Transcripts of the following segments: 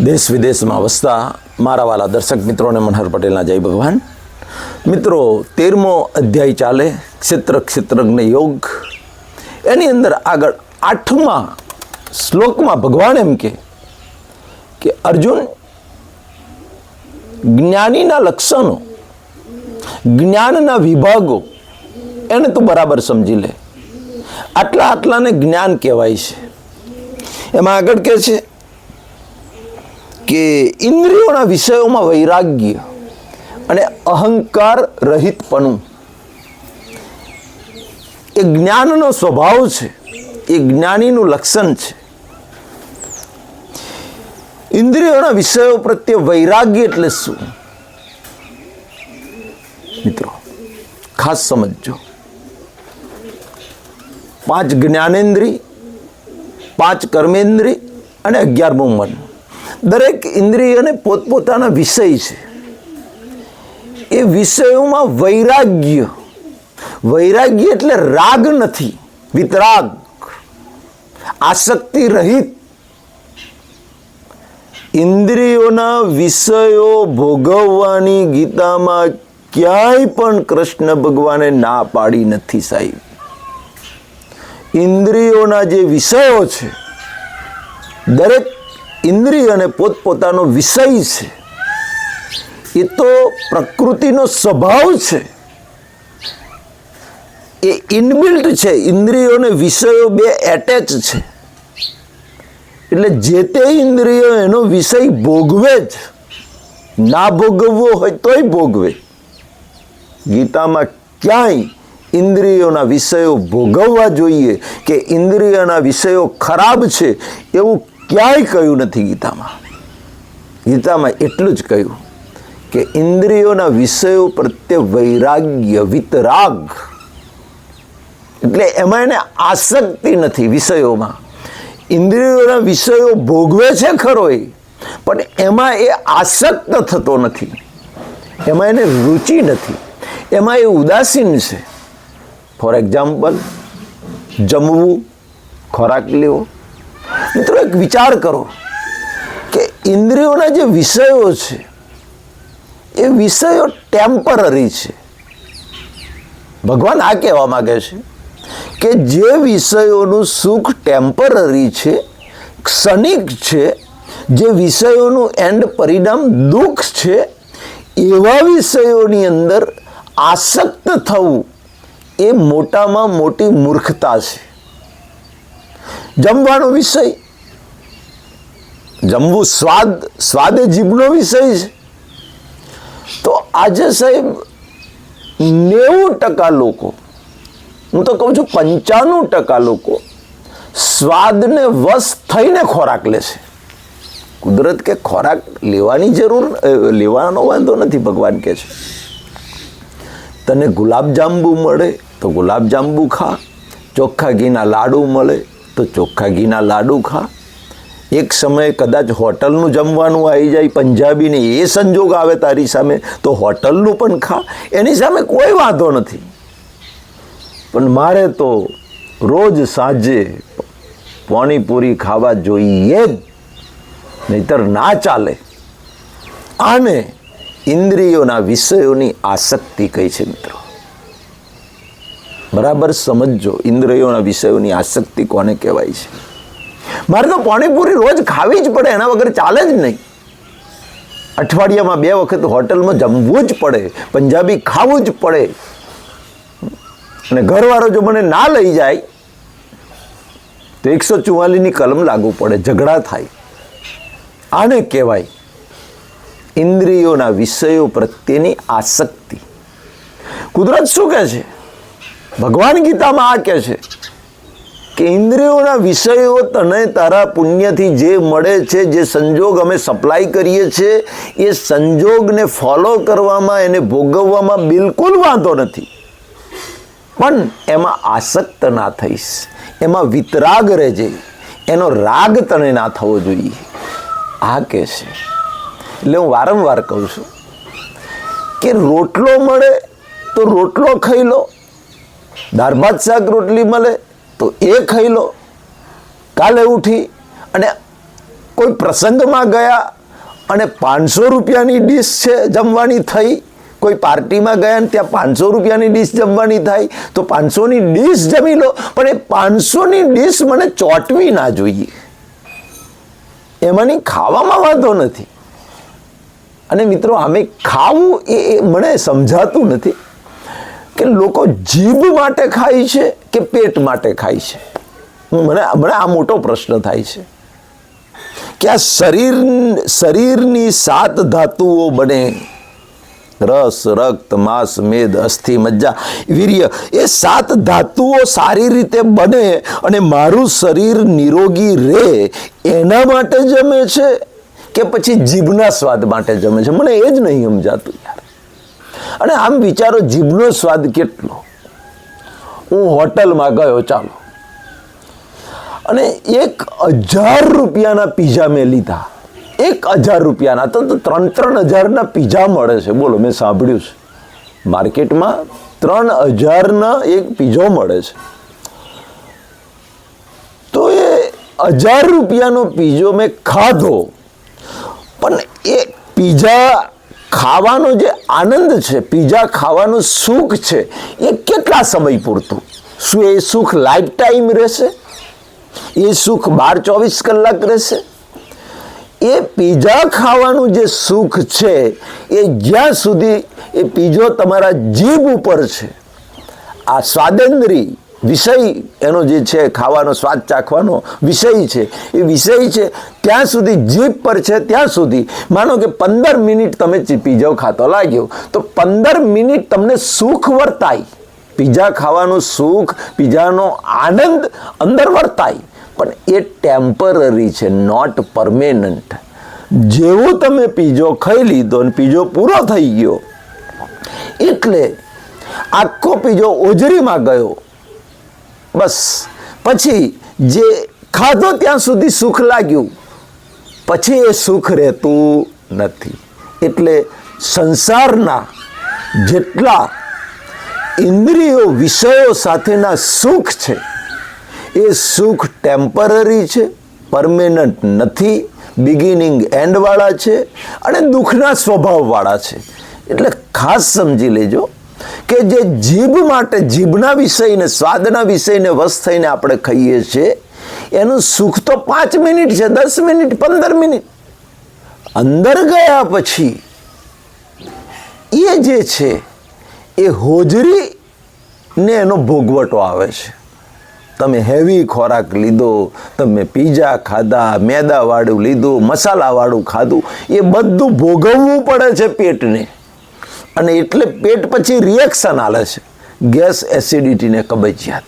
દેશ વિદેશમાં વસતા મારા વાલા દર્શક મિત્રોને મનહર પટેલના જય ભગવાન. મિત્રો, તેરમો અધ્યાય ચાલે, ક્ષેત્ર, ક્ષેત્રજ્ઞ યોગ. એની અંદર આગળ આઠમા શ્લોકમાં ભગવાન એમ કે, અર્જુન, જ્ઞાનીના લક્ષણો, જ્ઞાનના વિભાગો એને તું બરાબર સમજી લે. આટલા આટલાને જ્ઞાન કહેવાય છે. એમાં આગળ કે છે કે ઇન્દ્રિયોના વિષયોમાં વૈરાગ્ય અને અહંકાર રહિતપણું. એ જ્ઞાનનો સ્વભાવ છે, એ જ્ઞાનીનું લક્ષણ છે. ઇન્દ્રિયોના વિષયો પ્રત્યે વૈરાગ્ય એટલે શું? મિત્રો, ખાસ સમજજો. પાંચ જ્ઞાનેન્દ્રિય, પાંચ કર્મેન્દ્રિય અને અગિયારમું મન. દરેક ઇન્દ્રિયને પોતપોતાના વિષય છે. એ વિષયોમાં વૈરાગ્ય. વૈરાગ્ય એટલે રાગ નથી, વિતરાગ. આસક્તિ રહિત. ઇન્દ્રિયોના વિષયો ભોગવવાની ગીતામાં ક્યાંય પણ કૃષ્ણ ભગવાને ના પાડી નથી સાહેબ. ઇન્દ્રિયોના જે વિષયો છે, દરેક ઇન્દ્રિયને પોતપોતાનો વિષય છે. એ તો પ્રકૃતિનો સ્વભાવ છે. એ ઇનબિલ્ટ છે. ઇન્દ્રિયોને વિષયો બે એટેચ છે. એટલે જે તે ઇન્દ્રિયો એનો વિષય ભોગવે જ. ના ભોગવવો હોય તોય ભોગવે. ગીતામાં ક્યાંય ઇન્દ્રિયોના વિષયો ભોગવવા જોઈએ કે ઇન્દ્રિયોના વિષયો ખરાબ છે એવું ક્યાંય કહ્યું નથી ગીતામાં. ગીતામાં એટલું જ કહ્યું કે ઇન્દ્રિયોના વિષયો પ્રત્યે વૈરાગ્ય, વિતરાગ. એટલે એમાં એને આસક્તિ નથી વિષયોમાં. ઇન્દ્રિયોના વિષયો ભોગવે છે ખરો પણ એમાં એ આસક્ત થતો નથી. એમાં એને રુચિ નથી. એમાં એ ઉદાસીન છે. ફોર એક્ઝામ્પલ જમવું, ખોરાક લેવો મિત્રો એક વિચાર કરો કે ઇન્દ્રિયોના જે વિષયો છે, એ વિષયો ટેમ્પરરી છે. ભગવાન આ કહેવા માગે છે કે જે વિષયોનું સુખ ટેમ્પરરી છે, ક્ષણિક છે, જે વિષયોનું એન્ડ પરિણામ દુઃખ છે, એવા વિષયોની અંદર આસક્ત થવું એ મોટામાં મોટી મૂર્ખતા છે. જમવાનો વિષય. જમવું સ્વાદ સ્વાદ જીભનો વિષય છે. તો આજે સાહેબ, નેવું ટકા લોકો, હું તો કહું છું પંચાણું ટકા લોકો સ્વાદને વશ થઈને ખોરાક લે છે. કુદરત કે ખોરાક લેવાની જરૂર લેવાનો વાંધો નથી, ભગવાન કે છે. તને ગુલાબજાંબુ મળે તો ગુલાબજાંબુ ખા, ચોખ્ખા ઘીના લાડુ મળે તો ચોખ્ખા ઘીના લાડુ ખા. એક સમયે કદાચ હોટલનું જમવાનું આવી જાય, પંજાબીને એ સંજોગ આવે તારી સામે, તો હોટલનું પણ ખા. એની સામે કોઈ વાંધો નથી. પણ મારે તો રોજ સાંજે પાણીપુરી ખાવા જોઈએ જ, નહીતર ના ચાલે. આને ઇન્દ્રિયોના વિષયોની આસક્તિ કહી છે મિત્રો. બરાબર સમજજો, ઇન્દ્રિયોના વિષયોની આસક્તિ કોને કહેવાય છે? મારે તો પાણીપુરી રોજ ખાવી જ પડે, એના વગર ચાલે જ નહીં. અઠવાડિયામાં બે વખત હોટલમાં જમવું જ પડે, પંજાબી ખાવું જ પડે. અને ઘરવાળો જો મને ના લઈ જાય, તો એકસો ચુમ્માલીસની કલમ લાગુ પડે, ઝઘડા થાય. આને કહેવાય ઇન્દ્રિયોના વિષયો પ્રત્યેની આસક્તિ. કુદરત શું કહે છે? ભગવાન ગીતામાં આ કહે છે કે ઇન્દ્રિયોના વિષયો તને તારા પુણ્યથી જે મળે છે, જે સંજોગ અમે સપ્લાય કરીએ છીએ, એ સંજોગને ફોલો કરવામાં, એને ભોગવવામાં બિલકુલ વાંધો નથી. પણ એમાં આસક્ત ના થઈશ. એમાં વિતરાગ રહેજે. એનો રાગ તને ના થવો જોઈએ. આ કહે છે. એટલે હું વારંવાર કહું છું કે રોટલો મળે તો રોટલો ખાઈ લો. દાળ ભાત શાક રોટલી મળે તો એ ખાઈ લો. કાલે ઉઠી અને કોઈ પ્રસંગમાં ગયા અને પાંચસો રૂપિયાની ડીશ છે જમવાની થઈ, કોઈ પાર્ટીમાં ગયા ને ત્યાં પાંચસો રૂપિયાની ડીશ જમવાની થાય, તો પાંચસોની ડીશ જમી લો, પણ એ પાંચસોની ડીશ મને ચોંટવી ના જોઈએ. એમાંની ખાવામાં વાંધો નથી. અને મિત્રો, આમે ખાવું એ મને સમજાતું નથી. કે લોકો જીભ માટે ખાય છે કે પેટ માટે ખાય છે? મને મને આ મોટો પ્રશ્ન થાય છે. કે આ શરીર, શરીરની સાત ધાતુઓ બને. રસ, રક્ત, માંસ, મેદ, અસ્થિ, મજ્જા, વીર્ય, એ સાત ધાતુઓ સારી રીતે બને અને મારું શરીર નિરોગી રહે એના માટે જમે છે કે પછી જીભના સ્વાદ માટે જમે છે? મને એ જ નહીં સમજાતું યાર. અને આમ વિચારો જીભનો સ્વાદ કેટલો. હું હોટલમાં ગયો, ચાલો. અને એક હજાર રૂપિયાના પીઝા મેં લીધા. એક હજાર રૂપિયાના, તો ત્રણ ત્રણ હજારના પીઝા મળે છે. બોલો, મેં સાંભળ્યું છે. માર્કેટમાં ત્રણ હજારના એક પીઝો મળે છે. તો એ હજાર રૂપિયાનો પીઝો મેં ખાધો. પણ એ પીઝા ખાવાનો જે આનંદ છે, પીઝા ખાવાનું સુખ છે, એ કેટલા સમય પૂરતું? શું એ સુખ લાઈફ ટાઈમ રહેશે? એ સુખ બાર ચોવીસ કલાક રહેશે? એ પીઝા ખાવાનું જે સુખ છે, એ જ્યાં સુધી એ પીઝો તમારા જીભ ઉપર છે. આ સ્વાદેન્દ્રી વિષય એનો જે છે, ખાવાનો સ્વાદ ચાખવાનો વિષય છે. એ વિષય છે, ત્યાં સુધી જીભ પર છે, ત્યાં સુધી. માનો કે પંદર મિનિટ તમે પીઝો ખાતો લાગ્યો, તો પંદર મિનિટ તમને સુખ વર્તાય. પીઝા ખાવાનું સુખ, પીઝાનો આનંદ અંદર વર્તાય. પણ એ ટેમ્પરરી છે, નોટ પરમેનન્ટ. જેવો તમે પીજો ખાઈ લીધો અને પીજો પૂરો થઈ ગયો, એટલે આખો પીજો ઓજરીમાં ગયો. બસ. પછી જે ખાધો ત્યાં સુધી સુખ લાગ્યું. પછી એ સુખ રહેતું નથી. એટલે સંસારના જેટલા ઇન્દ્રિયો વિષયો સાથેના સુખ છે, એ સુખ ટેમ્પરરી છે પરમેનન્ટ નથી બિગિનિંગ એન્ડવાળા છે અને દુઃખના સ્વભાવવાળા છે. એટલે ખાસ સમજી લેજો કે જે જીભ માટે, જીભના વિષયને, સ્વાદના વિષયને વશ થઈને આપણે ખાઈએ છીએ, એનું સુખ તો પાંચ મિનિટ છે, દસ મિનિટ, પંદર મિનિટ. અંદર ગયા પછી એ જે છે, એ હોજરી ને એનો ભોગવટો આવે છે. તમે હેવી ખોરાક લીધો, તમે પીઝા ખાધા, મેદાવાળું લીધું, મસાલાવાળું ખાધું, એ બધું ભોગવવું પડે છે પેટને. અને એટલે પેટ પછી રિએક્શન આલે છે. ગેસ એસિડિટીને કબજિયાત.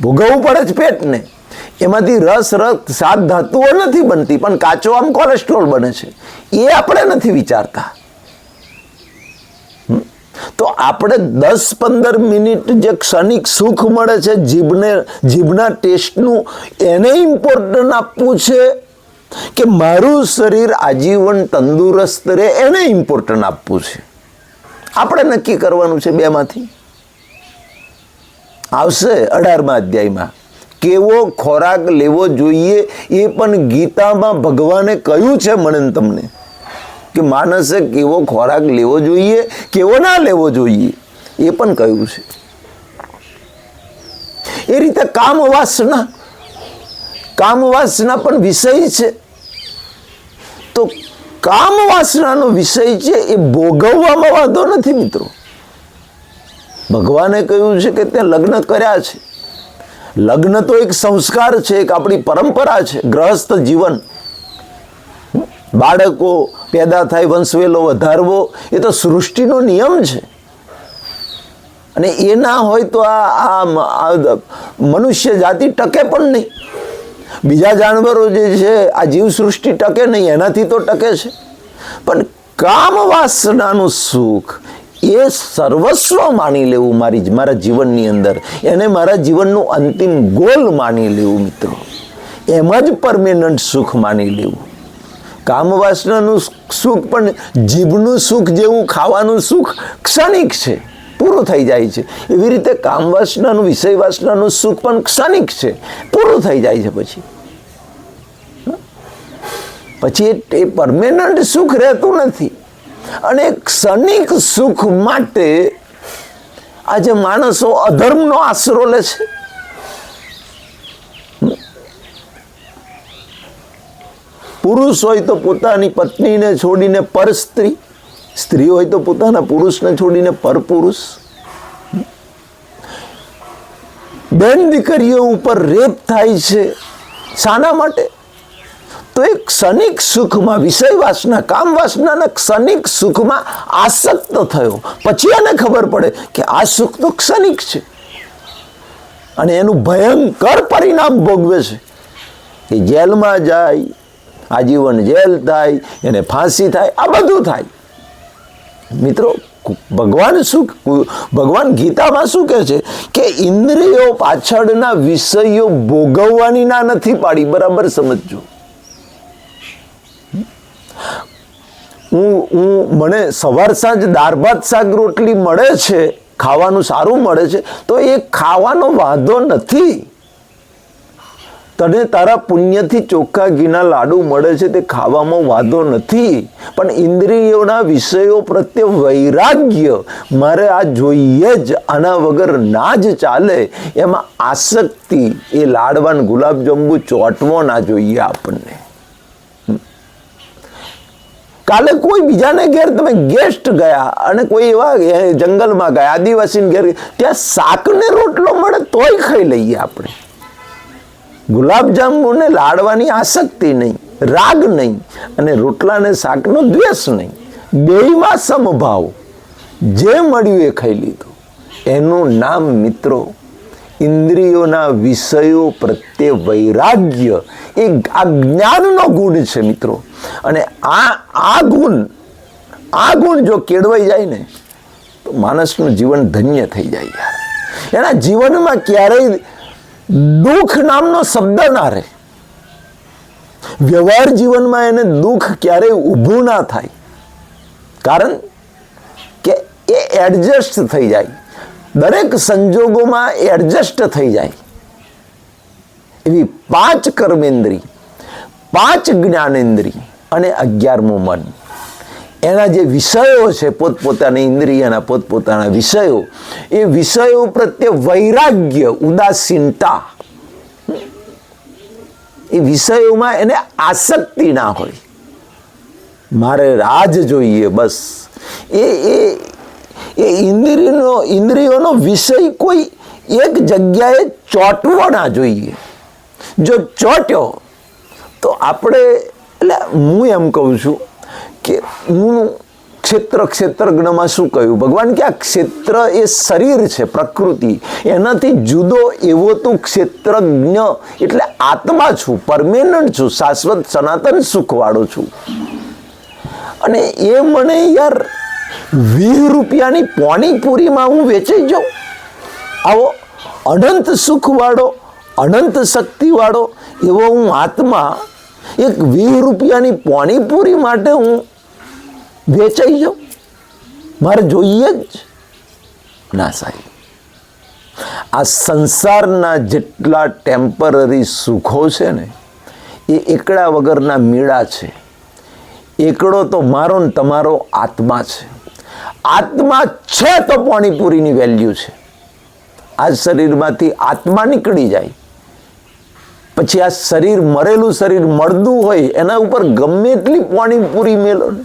ભોગવવું પડે છે પેટને. એમાંથી રસ, રક્ત, સાત ધાતુઓ નથી બનતી, પણ કાચો આમ કોલેસ્ટ્રોલ બને છે. એ આપણે નથી વિચારતા. તો આપણે દસ પંદર મિનિટ જે ક્ષણિક સુખ મળે છે, જીભને, જીભના ટેસ્ટનું, એને ઇમ્પોર્ટન્ટ આપવું છે કે મારું શરીર આજીવન તંદુરસ્ત રહે, એને ઇમ્પોર્ટન્ટ આપવું છે. આપણે નક્કી કરવાનું છે બેમાંથી. આવશે અઢારમા અધ્યાયમાં. કેવો ખોરાક લેવો જોઈએ એ પણ ગીતામાં ભગવાને કહ્યું છે મને તમને. કે માણસે કેવો ખોરાક લેવો જોઈએ, કેવો ના લેવો જોઈએ, એ પણ કહ્યું છે. એ રીતે કામ વાસના કામ વાસના પણ વિષય છે. તો કામ વાસનાનો વિષય છે એ ભોગવવામાં વાંધો નથી, મિત્રો. ભગવાને કહ્યું છે કે ત્યાં લગ્ન કર્યા છે. લગ્ન તો એક સંસ્કાર છે, એક આપણી પરંપરા છે, ગ્રહસ્થ જીવન. બાળકો પેદા થાય, વંશવેલો વધારવો, એ તો સૃષ્ટિનો નિયમ છે. અને એ ના હોય તો આ મનુષ્ય જાતિ ટકે પણ નહીં. બીજા જાનવરો જે છે, આ જીવ સૃષ્ટિ ટકે નહીં, એનાથી તો ટકે છે. પણ કામ વાસનાનું સુખ એ સર્વસ્વ માની લેવું મારી મારા જીવનની અંદર. એને મારા જીવનનું અંતિમ ગોલ માની લેવું, મિત્રો. એમ જ પરમેનન્ટ સુખ માની લેવું. કામવાસનાનું સુખ પણ જીભનું સુખ જેવું, ખાવાનું સુખ ક્ષણિક છે. પૂરું થઈ જાય છે. એવી રીતે કામ વાસનાનું, વિષય વાસનાનું સુખ પણ ક્ષણિક છે. પૂરું થઈ જાય છે પછી. પછી એ- પરમેનન્ટ સુખ રહેતું નથી. અને ક્ષણિક સુખ માટે આજે માણસો અધર્મનો આશરો લે છે. પુરુષ હોય તો પોતાની પત્નીને છોડીને પર સ્ત્રી હોય તો પોતાના પુરુષને છોડીને પરપુરુષ. બેન દીકરીઓ ઉપર રેપ થાય છે. શાના માટે? તો એ ક્ષણિક સુખમાં, વિષય વાસના, કામ વાસનાના ક્ષણિક સુખમાં આસક્ત થયો. પછી એને ખબર પડે કે આ સુખ તો ક્ષણિક છે. અને એનું ભયંકર પરિણામ ભોગવે છે. કે જેલમાં જાય, આજીવન જેલ થાય, એને ફાંસી થાય, આ બધું થાય. મિત્રો, ભગવાન શું, ભગવાન ગીતામાં શું કહે છે કે ઇન્દ્રિયો પાછળના વિષયો ભોગવવાની ના નથી પાડી, બરાબર સમજજો. હું હું, મને સવાર સાંજ દાળ ભાત શાક રોટલી મળે છે, ખાવાનું સારું મળે છે, તો એ ખાવાનો વાંધો નથી. તને તારા પુણ્યથી ચોખ્ખા ઘીના લાડુ મળે છે તે ખાવામાં વાંધો નથી. પણ ઇન્દ્રિયોના વિષયો પ્રત્યે વૈરાગ્ય મારે આ જોઈએ જ. આના વગર ના જ ચાલે. એમાં આસક્તિ એ લાડવાન ગુલાબજાંબુ ચોંટવો ના જોઈએ આપણને. કાલે કોઈ બીજાને ઘેર તમે ગેસ્ટ ગયા અને કોઈ એવા જંગલમાં ગયા, આદિવાસીને ઘેર ત્યાં શાકને રોટલો મળે તોય ખાઈ લઈએ આપણે. ગુલાબજાંબુને લાડવાની આસક્તિ નહીં, રાગ નહીં અને રોટલાને શાકનો દ્વેષ નહીં. બેયમાં સમભાવ. જે મળ્યું એ ખાઈ લીધું. એનું નામ મિત્રો, ઇન્દ્રિયોના વિષયો પ્રત્યે વૈરાગ્ય. એ આ જ્ઞાનનો ગુણ છે મિત્રો. અને આ આ ગુણ આ ગુણ જો કેળવાઈ જાય ને, તો માણસનું જીવન ધન્ય થઈ જાય યાર. એના જીવનમાં ક્યારેય દુઃખ નામનો શબ્દ ના રહે. વ્યવહાર જીવનમાં એને દુઃખ ક્યારેય ઊભું ના થાય. કારણ કે એ એડજસ્ટ થઈ જાય. દરેક સંજોગોમાં એડજસ્ટ થઈ જાય. એવી પાંચ કર્મેન્દ્રી, પાંચ જ્ઞાનેન્દ્રી અને અગિયારમું મન. એના જે વિષયો છે, પોતપોતાની ઇન્દ્રિયના પોતપોતાના વિષયો, એ વિષયો પ્રત્યે વૈરાગ્ય, ઉદાસીનતા, એ વિષયોમાં એને આસક્તિ ના હોય. મારે રાજ જોઈએ બસ. એ એ એ ઇન્દ્રિયનો, ઇન્દ્રિયોનો વિષય કોઈ એક જગ્યાએ ચોંટવો ના જોઈએ. જો ચોટ્યો, તો આપણે, એટલે હું એમ કહું છું કે હું ક્ષેત્ર ક્ષેત્રજ્ઞમાં શું કહ્યું? ભગવાન કે આ ક્ષેત્ર એ શરીર છે, પ્રકૃતિ. એનાથી જુદો એવો તું ક્ષેત્રજ્ઞ, એટલે આત્મા છું, પરમેનન્ટ છું, શાશ્વત, સનાતન સુખવાળો છું. અને એ મને યાર વીસ રૂપિયાની પોણીપુરીમાં હું વેચાઈ જાઉં. આવો અનંત સુખવાળો, અનંત શક્તિવાળો એવો હું આત્મા, એક વીસ રૂપિયાની પોણીપુરી માટે હું વેચાઈ જાઉં? મારે જોઈએ જ ના સાહેબ. આ સંસારના જેટલા ટેમ્પરરી સુખો છે ને, એ એકડા વગરના મીડા છે. એકડો તો મારો ને તમારો આત્મા છે. આત્મા છે તો પાણીપુરીની વેલ્યુ છે. આ શરીરમાંથી આત્મા નીકળી જાય. પછી આ શરીર મરેલું શરીર મળદું હોય, એના ઉપર ગમે એટલી પાણીપુરી મેલો ને.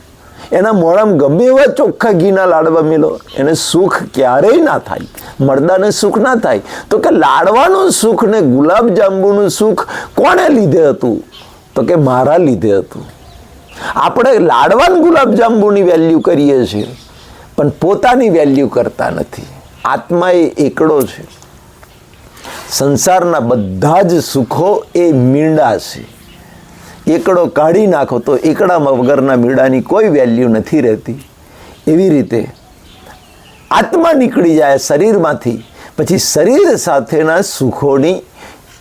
એના મોડામાં ગમે એવા ચોખ્ખા ઘીના લાડવા મેલો, એને સુખ ક્યારેય ના થાય મરદાને સુખ ના થાય. તો કે લાડવાનું સુખ ને ગુલાબ જાંબુનું સુખ કોણે લીધે હતું? તો કે મારા લીધે હતું. આપણે લાડવાન ગુલાબ જાંબુની વેલ્યુ કરીએ છીએ, પણ પોતાની વેલ્યુ કરતા નથી. આત્મા એ એકડો છે. સંસારના બધા જ સુખો એ મીંડા છે. એકડો કાઢી નાખો તો એકડામાં વગરના મીડાની કોઈ વેલ્યુ નથી રહેતી. એવી રીતે આત્મા નીકળી જાય શરીરમાંથી. પછી શરીર સાથેના સુખોની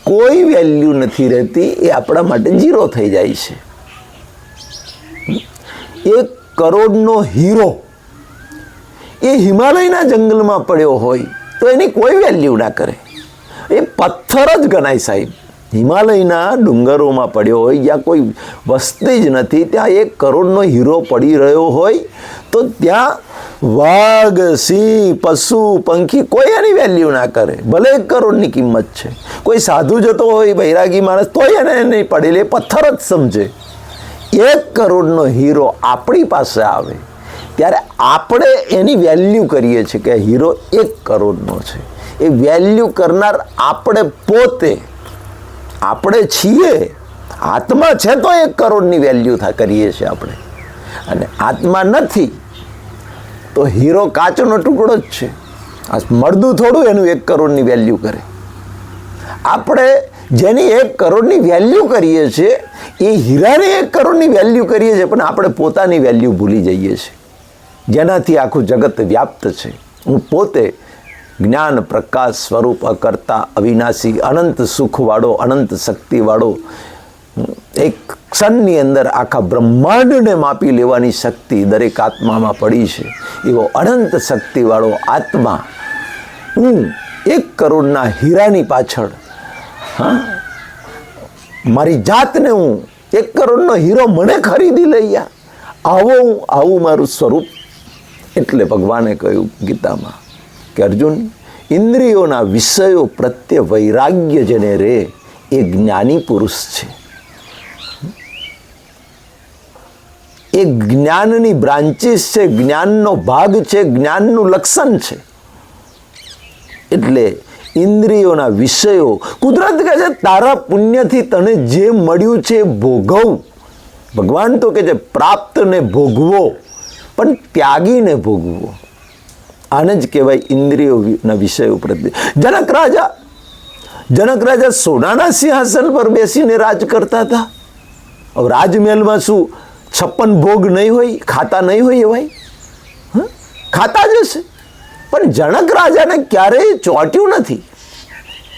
કોઈ વેલ્યુ નથી રહેતી, એ આપણા માટે જીરો થઈ જાય છે. એક કરોડનો હીરો એ હિમાલયના જંગલમાં પડ્યો હોય તો એની કોઈ વેલ્યુ ના કરે. એ પથ્થર જ ગણાય સાહેબ. હિમાલયના ડુંગરોમાં પડ્યો હોય, જ્યાં કોઈ વસ્તી જ નથી, ત્યાં એક કરોડનો હીરો પડી રહ્યો હોય, તો ત્યાં વાઘ, સિંહ, પશુ, પંખી કોઈ એની વેલ્યુ ના કરે. ભલે એક કરોડની કિંમત છે. કોઈ સાધુ જતો હોય, બૈરાગી માણસ, તોય એને નહીં પડેલી પથ્થર જ સમજે. એક કરોડનો હીરો આપણી પાસે આવે, ત્યારે આપણે એની વેલ્યુ કરીએ છીએ કે હીરો એક કરોડનો છે. એ વેલ્યુ કરનાર આપણે પોતે આપણે છીએ. આત્મા છે તો એક કરોડની વેલ્યુ થા, કરીએ છીએ આપણે. અને આત્મા નથી, તો હીરો કાચનો ટુકડો જ છે. આ મળદું થોડું એનું એક કરોડની વેલ્યુ કરે. આપણે જેની એક કરોડની વેલ્યુ કરીએ છીએ, એ હીરાની એક કરોડની વેલ્યુ કરીએ છીએ, પણ આપણે પોતાની વેલ્યુ ભૂલી જઈએ છીએ. જેનાથી આખું જગત વ્યાપ્ત છે. હું પોતે જ્ઞાન પ્રકાશ સ્વરૂપ કરતા અવિનાશી, અનંત સુખવાળો, અનંત શક્તિવાળો, એક ક્ષણની અંદર આખા બ્રહ્માંડને માપી લેવાની શક્તિ દરેક આત્મામાં પડી છે. એવો અનંત શક્તિવાળો આત્મા, હું એક કરોડના હીરાની પાછળ, હા, મારી જાતને હું એક કરોડનો હીરો મને ખરીદી લઈ આવો હું, આવું મારું સ્વરૂપ. એટલે ભગવાને કહ્યું ગીતામાં કે અર્જુન, ઇન્દ્રિયોના વિષયો પ્રત્યે વૈરાગ્ય જેને રે, એ જ્ઞાની પુરુષ છે. એ જ્ઞાનની બ્રાન્ચીસ છે, જ્ઞાનનો ભાગ છે, જ્ઞાનનું લક્ષણ છે. એટલે ઇન્દ્રિયોના વિષયો, કુદરત કહે છે, તારા પુણ્યથી તને જે મળ્યું છે એ ભોગવ. ભગવાન તો કે છે પ્રાપ્ત ને ભોગવો, પણ ત્યાગીને ભોગવો. આને જ કહેવાય ઇન્દ્રિયોના વિષયો પ્રત્યે જનક રાજા જનક રાજા સોનાના સિંહાસન પર બેસીને રાજ કરતા હતા. હવે રાજમહેલમાં શું, છપ્પન ભોગ નહીં હોય, ખાતા નહીં હોય એવાય ખાતા જ હશે. પણ જનક રાજાને ક્યારેય ચોંટ્યું નથી.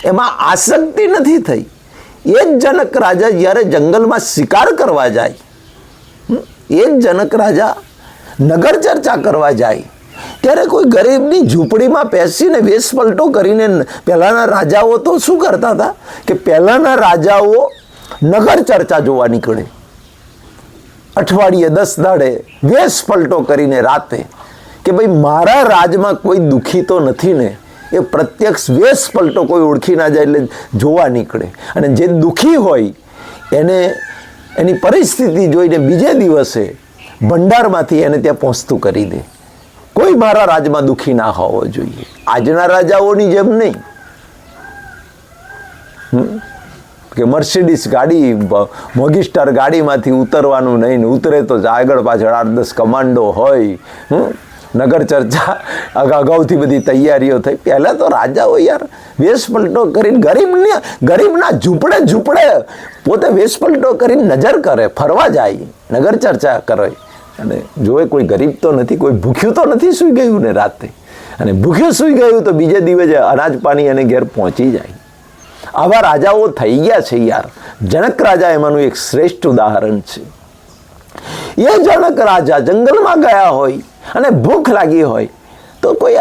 એમાં આસક્તિ નથી થઈ. એ જ જનક રાજા જ્યારે જંગલમાં શિકાર કરવા જાય? એ જ જનક રાજા નગર ચર્ચા કરવા જાય. ત્યારે કોઈ ગરીબની ઝૂંપડીમાં બેસીને વેશ પલટો કરીને પહેલાંના રાજાઓ તો શું કરતા હતા? કે પહેલાંના રાજાઓ નગર ચર્ચા જોવા નીકળે. અઠવાડિયે દસ દાડે વેશ પલટો કરીને રાતે કે ભાઈ મારા રાજમાં કોઈ દુઃખી તો નથી ને? એ પ્રત્યક્ષ વેશ પલટો કોઈ ઓળખી ના જાય એટલે જોવા નીકળે. અને જે દુઃખી હોય, એને એની પરિસ્થિતિ જોઈને બીજે દિવસે ભંડારમાંથી એને ત્યાં પહોંચતું કરી દે. કોઈ મારા રાજમાં દુઃખી ના હોવો જોઈએ. આજના રાજાઓની જેમ નહીં? કે મર્સિડીસ ગાડી મોગીસ્ટર ગાડીમાંથી ઉતરવાનું નહીં ઉતરે તો આગળ પાછળ આઠ દસ કમાન્ડો હોય? નગર ચર્ચા અગા, અગાઉથી બધી તૈયારીઓ થઈ. પહેલાં તો રાજાઓ યાર વેશ પલટો કરીને ગરીબને ગરીબના ઝૂંપડે ઝૂંપડે પોતે વેશ પલટો કરીને નજર કરે, ફરવા જાય. નગર ચર્ચા કરે. અને જોવે કોઈ ગરીબ તો નથી, કોઈ ભૂખ્યું તો નથી સૂઈ ગયું ને રાતે? અને ભૂખ્યું સૂઈ ગયું તો બીજે દિવસે અનાજ પાણી એને ઘેર પહોંચી જાય. આવા રાજાઓ થઈ ગયા છે યાર. જનક રાજા એમાંનું એક શ્રેષ્ઠ ઉદાહરણ છે. એ જનક રાજા જંગલમાં ગયા હોય અને ભૂખ લાગી હોય, તો કોઈ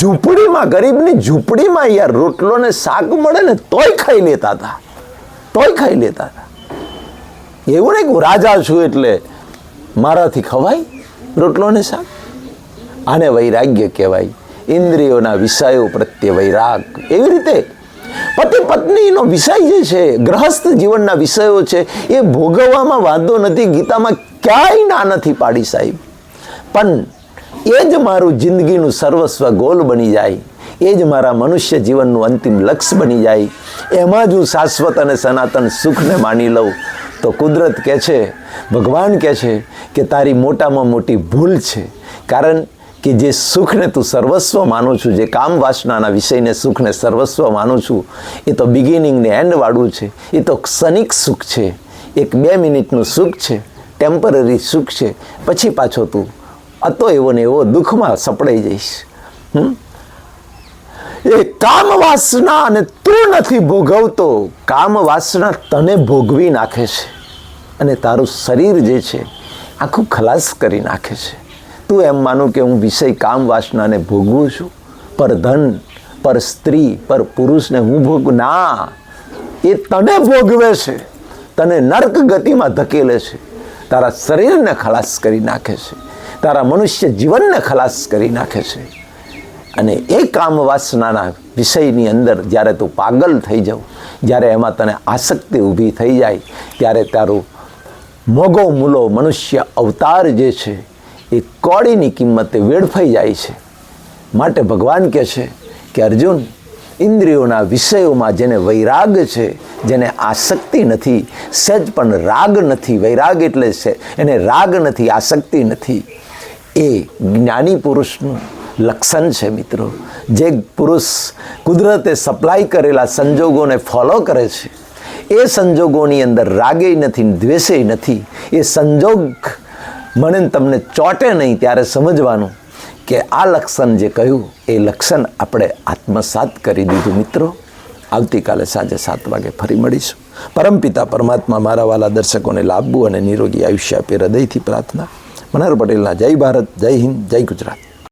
ઝૂંપડીમાં, ગરીબની ઝૂંપડીમાં યાર રોટલો ને શાક મળે ને તોય ખાઈ લેતા હતા. તોય ખાઈ લેતા હતા. એવું નહીં હું રાજા છું એટલે મારાથી ખવાય? રોટલો ને શાક? આને વૈરાગ્ય કહેવાય. ઇન્દ્રિયોના વિષયો પ્રત્યે વૈરાગ. એવી રીતે પતિ પત્નીનો વિષય જે છે, ગ્રહસ્થ જીવનના વિષયો છે, એ ભોગવવામાં વાંધો નથી, ગીતામાં ક્યાંય ના નથી પાડી સાહેબ. પણ એ જ મારું જિંદગીનું સર્વસ્વ ગોલ બની જાય. એ જ મારા મનુષ્ય જીવનનું અંતિમ લક્ષ્ય બની જાય. એમાં જ હું શાશ્વત અને સનાતન સુખને માની લઉં. તો કુદરત કહે છે, ભગવાન કહે છે કે તારી મોટામાં મોટી ભૂલ છે. કારણ કે જે સુખને તું સર્વસ્વ માનું છું, જે કામ વાસનાના વિષયને સુખને સર્વસ્વ માનું છું, એ તો બિગિનિંગ ને એન્ડ વાળું છે. એ તો ક્ષણિક સુખ છે. એક બે મિનિટનું સુખ છે. ટેમ્પરરી સુખ છે. પછી પાછો તું અતો એવો ને એવો દુઃખમાં સપડાઈ જઈશ. હમ? એ કામ વાસના અને તું નથી ભોગવતો કામ વાસના તને ભોગવી નાખે છે. અને તારું શરીર જે છે, આખું ખલાસ કરી નાખે છે. તું એમ માનું કે હું વિષય કામ વાસનાને ભોગવું છું, પર ધન, પર સ્ત્રી, પર પુરુષને હું ભોગ, ના, એ તને ભોગવે છે. તને નર્ક ગતિમાં ધકેલે છે. તારા શરીરને ખલાસ કરી નાખે છે. તારા મનુષ્ય જીવનને ખલાસ કરી નાખે છે. અને એ કામ વાસનાના વિષયની અંદર જ્યારે તું પાગલ થઈ જાઉં, જ્યારે એમાં તને આસક્તિ ઊભી થઈ જાય, ત્યારે તારું મોગો મૂલો મનુષ્ય અવતાર જે છે, એ કોડીની કિંમતે વેડફાઈ જાય છે. માટે ભગવાન કહે છે કે અર્જુન, ઇન્દ્રિયોના વિષયોમાં જેને વૈરાગ છે, જેને આસક્તિ નથી, સહેજ પણ રાગ નથી. વૈરાગ એટલે છે એને રાગ નથી, આસક્તિ નથી. એ જ્ઞાની પુરુષનું લક્ષણ છે મિત્રો. જે પુરુષ કુદરતે સપ્લાય કરેલા સંજોગોને ફોલો કરે છે. એ સંજોગોની અંદર રાગે નથી, દ્વેષે નથી. એ સંજોગ મને તમને ચોટે નહીં ત્યારે સમજવાનું કે આ લક્ષણ જે કહ્યું, એ લક્ષણ આપણે આત્મસાત કરી દીધું મિત્રો. આવતીકાલે સાંજે સાત વાગે ફરી મળીશું. પરમપિતા પરમાત્મા મારા વાલા દર્શકોને લાભવું અને નિરોગી આયુષ્ય આપે હૃદયથી પ્રાર્થના. મનહર પટેલના જય ભારત, જય હિન્દ, જય ગુજરાત.